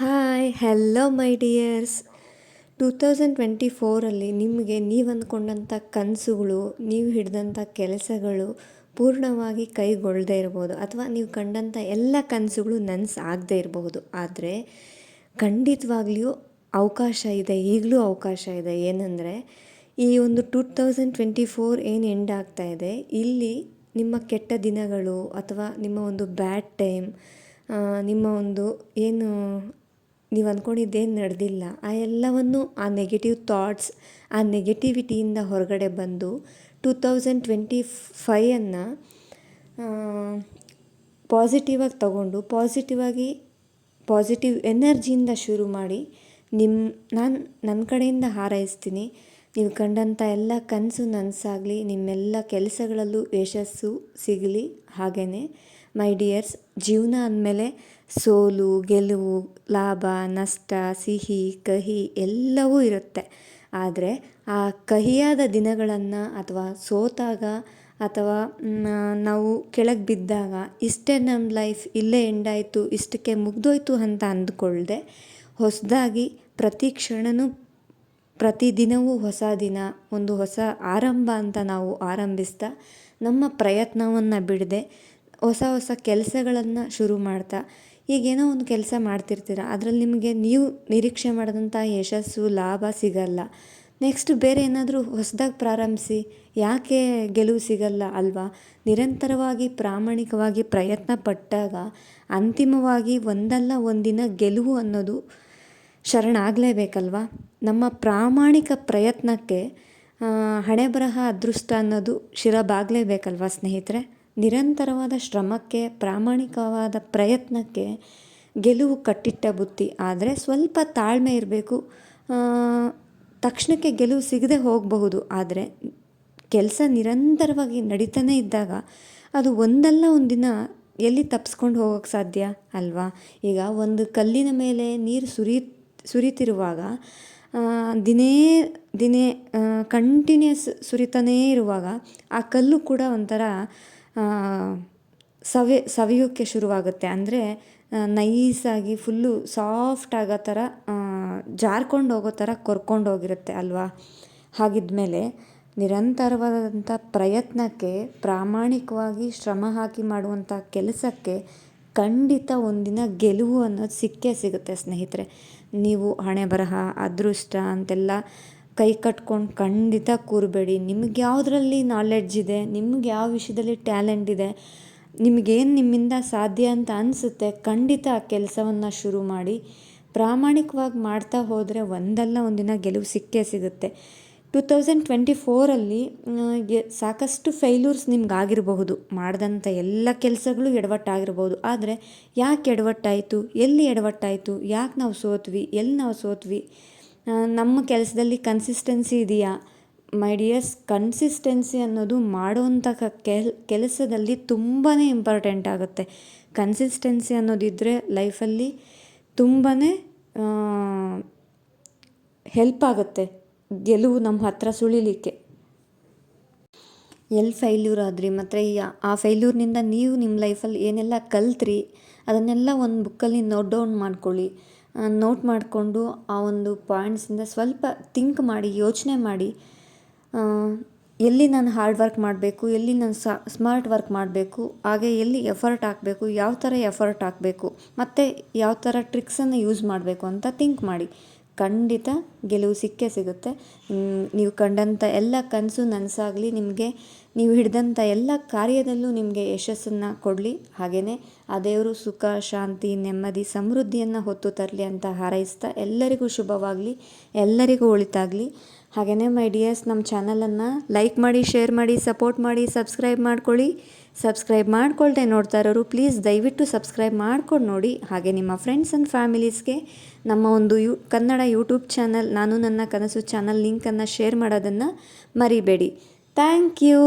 Hi hello my dears two thousand twenty ಫೋರಲ್ಲಿ ನಿಮಗೆ ನೀವು ಅಂದ್ಕೊಂಡಂಥ ಕನಸುಗಳು, ನೀವು ಹಿಡಿದಂಥ ಕೆಲಸಗಳು ಪೂರ್ಣವಾಗಿ ಕೈಗೊಳ್ಳದೇ ಇರ್ಬೋದು. ಅಥವಾ ನೀವು ಕಂಡಂಥ ಎಲ್ಲ ಕನಸುಗಳು ನನಸು ಆಗದೇ ಇರಬಹುದು ಆದರೆ ಖಂಡಿತವಾಗ್ಲಿಯೂ ಅವಕಾಶ ಇದೆ, ಈಗಲೂ ಅವಕಾಶ ಇದೆ. ಏನಂದರೆ, ಈ ಒಂದು ಟೂ ತೌಸಂಡ್ ಟ್ವೆಂಟಿ ಫೋರ್ ಏನು ಎಂಡ್ ಆಗ್ತಾ ಇದೆ, ಇಲ್ಲಿ ನಿಮ್ಮ ಕೆಟ್ಟ ದಿನಗಳು ಅಥವಾ ನಿಮ್ಮ ಒಂದು ಬ್ಯಾಡ್ ಟೈಮ್ ನಿಮ್ಮ ಒಂದು ಏನು ನೀವು ಅಂದ್ಕೊಂಡಿದ್ದೇನು ನಡೆದಿಲ್ಲ. ಆ ಎಲ್ಲವನ್ನು, ಆ ನೆಗೆಟಿವ್ ಥಾಟ್ಸ್ ಆ ನೆಗೆಟಿವಿಟಿಯಿಂದ ಹೊರಗಡೆ ಬಂದು ಟೂ ತೌಸಂಡ್ ಟ್ವೆಂಟಿ ಫೈಯನ್ನು ಪಾಸಿಟಿವಾಗಿ ತಗೊಂಡು ಪಾಸಿಟಿವಾಗಿ ಪಾಸಿಟಿವ್ ಎನರ್ಜಿಯಿಂದ ಶುರು ಮಾಡಿ ನಿಮ್ಮ ನಾನು ನನ್ನ ಕಡೆಯಿಂದ ಹಾರೈಸ್ತೀನಿ. ನೀವು ಕಂಡಂಥ ಎಲ್ಲ ಕನಸು ನನಸಾಗಲಿ, ನಿಮ್ಮೆಲ್ಲ ಕೆಲಸಗಳಲ್ಲೂ ಯಶಸ್ಸು ಸಿಗಲಿ ಹಾಗೆಯೇ ಮೈ ಡಿಯರ್ಸ್ ಜೀವನ ಅಂದಮೇಲೆ ಸೋಲು, ಗೆಲುವು, ಲಾಭ, ನಷ್ಟ, ಸಿಹಿ, ಕಹಿ ಎಲ್ಲವೂ ಇರುತ್ತೆ. ಆದರೆ ಆ ಕಹಿಯಾದ ದಿನಗಳನ್ನು ಅಥವಾ ಸೋತಾಗ ಅಥವಾ ನಾವು ಕೆಳಗೆ ಬಿದ್ದಾಗ ಇಷ್ಟೇ ನಮ್ಮ ಲೈಫ್ ಇಲ್ಲೇ ಎಂಡಾಯಿತು, ಇಷ್ಟಕ್ಕೆ ಮುಗಿದೋಯ್ತು ಅಂತ ಅಂದ್ಕೊಳ್ದೆ ಹೊಸದಾಗಿ ಪ್ರತಿ ಕ್ಷಣವೂ ಪ್ರತಿದಿನವೂ ಹೊಸ ದಿನ, ಒಂದು ಹೊಸ ಆರಂಭ ಅಂತ ನಾವು ಆರಂಭಿಸ್ತಾ ನಮ್ಮ ಪ್ರಯತ್ನವನ್ನು ಬಿಡದೆ ಹೊಸ ಹೊಸ ಕೆಲಸಗಳನ್ನು ಶುರು ಮಾಡ್ತಾ. ಈಗೇನೋ ಒಂದು ಕೆಲಸ ಮಾಡ್ತಿರ್ತೀರ, ಅದರಲ್ಲಿ ನಿಮಗೆ ನೀವು ನಿರೀಕ್ಷೆ ಮಾಡಿದಂಥ ಯಶಸ್ಸು, ಲಾಭ ಸಿಗಲ್ಲ. ನೆಕ್ಸ್ಟ್ ಬೇರೆ ಏನಾದರೂ ಹೊಸದಾಗಿ ಪ್ರಾರಂಭಿಸಿ, ಯಾಕೆ ಗೆಲುವು ಸಿಗಲ್ಲ ಅಲ್ವಾ? ನಿರಂತರವಾಗಿ, ಪ್ರಾಮಾಣಿಕವಾಗಿ ಪ್ರಯತ್ನ ಪಟ್ಟಾಗ ಅಂತಿಮವಾಗಿ ಒಂದಲ್ಲ ಒಂದಿನ ಗೆಲುವು ಅನ್ನೋದು ಶರಣಾಗಲೇಬೇಕಲ್ವಾ? ನಮ್ಮ ಪ್ರಾಮಾಣಿಕ ಪ್ರಯತ್ನಕ್ಕೆ ಹಣೆಬರಹ ಅದೃಷ್ಟ ಅನ್ನೋದು ಶಿರಬಾಗಲೇಬೇಕಲ್ವಾ ಸ್ನೇಹಿತರೆ? ನಿರಂತರವಾದ ಶ್ರಮಕ್ಕೆ, ಪ್ರಾಮಾಣಿಕವಾದ ಪ್ರಯತ್ನಕ್ಕೆ ಗೆಲುವು ಕಟ್ಟಿಟ್ಟ ಬುತ್ತಿ. ಆದರೆ ಸ್ವಲ್ಪ ತಾಳ್ಮೆ ಇರಬೇಕು. ತಕ್ಷಣಕ್ಕೆ ಗೆಲುವು ಸಿಗದೆ ಹೋಗಬಹುದು. ಆದರೆ ಕೆಲಸ ನಿರಂತರವಾಗಿ ನಡೀತಾನೆ ಇದ್ದಾಗ ಅದು ಒಂದಲ್ಲ ಒಂದು ದಿನ ಎಲ್ಲಿ ತಪ್ಪಿಸ್ಕೊಂಡು ಹೋಗೋಕ್ಕೆ ಸಾಧ್ಯ ಅಲ್ವಾ? ಈಗ ಒಂದು ಕಲ್ಲಿನ ಮೇಲೆ ನೀರು ಸುರಿ, ಸುರಿತಿರುವಾಗ ದಿನೇ ದಿನೇ ಕಂಟಿನ್ಯೂಸ್ ಸುರಿತಾನೇ ಇರುವಾಗ ಆ ಕಲ್ಲು ಕೂಡ ಒಂಥರ ಸವೆ ಸವಿಯೋಕ್ಕೆ ಶುರುವಾಗುತ್ತೆ. ಅಂದರೆ ನೈಸಾಗಿ ಫುಲ್ಲು ಸಾಫ್ಟ್ ಆಗೋ ಥರ ಜಾರ್ಕೊಂಡು ಹೋಗೋ ಥರ ಕೊರ್ಕೊಂಡು ಹೋಗಿರುತ್ತೆ ಅಲ್ವಾ? ಹಾಗಿದ್ಮೇಲೆ ನಿರಂತರವಾದಂಥ ಪ್ರಯತ್ನಕ್ಕೆ, ಪ್ರಾಮಾಣಿಕವಾಗಿ ಶ್ರಮ ಹಾಕಿ ಮಾಡುವಂಥ ಕೆಲಸಕ್ಕೆ ಖಂಡಿತ ಒಂದಿನ ಗೆಲುವು ಅನ್ನೋದು ಸಿಕ್ಕೇ ಸಿಗುತ್ತೆ ಸ್ನೇಹಿತರೆ. ನೀವು ಹಣೆ ಬರಹ, ಅದೃಷ್ಟ ಅಂತೆಲ್ಲ ಕೈ ಕಟ್ಕೊಂಡು ಖಂಡಿತ ಕೂರಬೇಡಿ. ನಿಮ್ಗೆ ಯಾವುದ್ರಲ್ಲಿ ನಾಲೆಡ್ಜ್ ಇದೆ, ನಿಮ್ಗೆ ಯಾವ ವಿಷಯದಲ್ಲಿ ಟ್ಯಾಲೆಂಟ್ ಇದೆ, ನಿಮಗೇನು ನಿಮ್ಮಿಂದ ಸಾಧ್ಯ ಅಂತ ಅನಿಸುತ್ತೆ ಖಂಡಿತ ಆ ಕೆಲಸವನ್ನು ಶುರು ಮಾಡಿ. ಪ್ರಾಮಾಣಿಕವಾಗಿ ಮಾಡ್ತಾ ಹೋದರೆ ಒಂದಲ್ಲ ಒಂದಿನ ಗೆಲುವು ಸಿಕ್ಕೇ ಸಿಗುತ್ತೆ. ಟೂ ತೌಸಂಡ್ ಟ್ವೆಂಟಿ ಫೋರಲ್ಲಿ ಸಾಕಷ್ಟು ಫೈಲ್ಯೂರ್ಸ್ ನಿಮ್ಗೆ ಆಗಿರಬಹುದು ಮಾಡಿದಂಥ ಎಲ್ಲ ಕೆಲಸಗಳು ಎಡವಟ್ಟಾಗಿರ್ಬೋದು ಆದರೆ ಯಾಕೆ ಎಡವಟ್ಟಾಯಿತು? ಎಲ್ಲಿ ಎಡವಟ್ಟಾಯಿತು? ಯಾಕೆ ನಾವು ಸೋತ್ವಿ? ಎಲ್ಲಿ ನಾವು ಸೋತ್ವಿ? ನಮ್ಮ ಕೆಲಸದಲ್ಲಿ ಕನ್ಸಿಸ್ಟೆನ್ಸಿ ಇದೆಯಾ? ಮೈ ಡಿಯರ್ಸ್ ಕನ್ಸಿಸ್ಟೆನ್ಸಿ ಅನ್ನೋದು ಮಾಡುವಂಥ ಕೆಲ್, ಕೆಲಸದಲ್ಲಿ ತುಂಬಾ ಇಂಪಾರ್ಟೆಂಟ್ ಆಗುತ್ತೆ. ಕನ್ಸಿಸ್ಟೆನ್ಸಿ ಅನ್ನೋದಿದ್ದರೆ ಲೈಫಲ್ಲಿ ತುಂಬಾ ಹೆಲ್ಪ್ ಆಗುತ್ತೆ ಗೆಲುವು ನಮ್ಮ ಹತ್ರ ಸುಳಿಲಿಕ್ಕೆ. ಎಲ್ಲಿ ಫೈಲ್ಯೂರ್ ಆದ್ರಿ? ಮತ್ತು ಆ ಫೈಲ್ಯೂರ್ನಿಂದ ನೀವು ನಿಮ್ಮ ಲೈಫಲ್ಲಿ ಏನೆಲ್ಲ ಕಲ್ತ್ರಿ, ಅದನ್ನೆಲ್ಲ ಒಂದು ಬುಕ್ಕಲ್ಲಿ ನೋಟ್ ಡೌನ್ ಮಾಡ್ಕೊಳ್ಳಿ. ನೋಟ್ ಮಾಡಿಕೊಂಡು ಆ ಒಂದು ಪಾಯಿಂಟ್ಸಿಂದ ಸ್ವಲ್ಪ ಥಿಂಕ್ ಮಾಡಿ, ಯೋಚನೆ ಮಾಡಿ. ಎಲ್ಲಿ ನಾನು ಹಾರ್ಡ್ ವರ್ಕ್ ಮಾಡಬೇಕು, ಎಲ್ಲಿ ನಾನು ಸ್ಮಾರ್ಟ್ ವರ್ಕ್ ಮಾಡಬೇಕು, ಹಾಗೆ ಎಲ್ಲಿ ಎಫರ್ಟ್ ಹಾಕಬೇಕು, ಯಾವ ಥರ ಎಫರ್ಟ್ ಹಾಕಬೇಕು, ಮತ್ತು ಯಾವ ಥರ ಟ್ರಿಕ್ಸನ್ನು ಯೂಸ್ ಮಾಡಬೇಕು ಅಂತ ಥಿಂಕ್ ಮಾಡಿ. ಖಂಡಿತ ಗೆಲುವು ಸಿಕ್ಕೇ ಸಿಗುತ್ತೆ. ನೀವು ಕಂಡಂಥ ಎಲ್ಲ ಕನಸು ನನಸಾಗಲಿ ನಿಮಗೆ ನೀವು ಹಿಡಿದಂಥ ಎಲ್ಲ ಕಾರ್ಯದಲ್ಲೂ ನಿಮಗೆ ಯಶಸ್ಸನ್ನು ಕೊಡಲಿ. ಹಾಗೆಯೇ ಆ ದೇವರು ಸುಖ, ಶಾಂತಿ, ನೆಮ್ಮದಿ, ಸಮೃದ್ಧಿಯನ್ನು ಹೊತ್ತು ತರಲಿ ಅಂತ ಹಾರೈಸ್ತಾ ಎಲ್ಲರಿಗೂ ಶುಭವಾಗಲಿ, ಎಲ್ಲರಿಗೂ ಒಳಿತಾಗಲಿ. ಹಾಗೆಯೇ ಮೈ ಡಿಯರ್ಸ್, ನಮ್ಮ ಚಾನಲನ್ನು ಲೈಕ್ ಮಾಡಿ, ಶೇರ್ ಮಾಡಿ, ಸಪೋರ್ಟ್ ಮಾಡಿ, ಸಬ್ಸ್ಕ್ರೈಬ್ ಮಾಡ್ಕೊಳ್ಳಿ. ಸಬ್ಸ್ಕ್ರೈಬ್ ಮಾಡಿಕೊಳ್ದೆ ನೋಡ್ತಾ ಇರೋರು, ಪ್ಲೀಸ್ ದಯವಿಟ್ಟು ಸಬ್ಸ್ಕ್ರೈಬ್ ಮಾಡ್ಕೊಂಡು ನೋಡಿ. ಹಾಗೆ ನಿಮ್ಮ ಫ್ರೆಂಡ್ಸ್ ಆ್ಯಂಡ್ ಫ್ಯಾಮಿಲೀಸ್ಗೆ ನಮ್ಮ ಒಂದು ಯು, ಕನ್ನಡ ಯೂಟ್ಯೂಬ್ ಚಾನಲ್, ನಾನು ನನ್ನ ಕನಸು ಚಾನಲ್ ಲಿಂಕನ್ನು ಶೇರ್ ಮಾಡೋದನ್ನು ಮರಿಬೇಡಿ. Thank you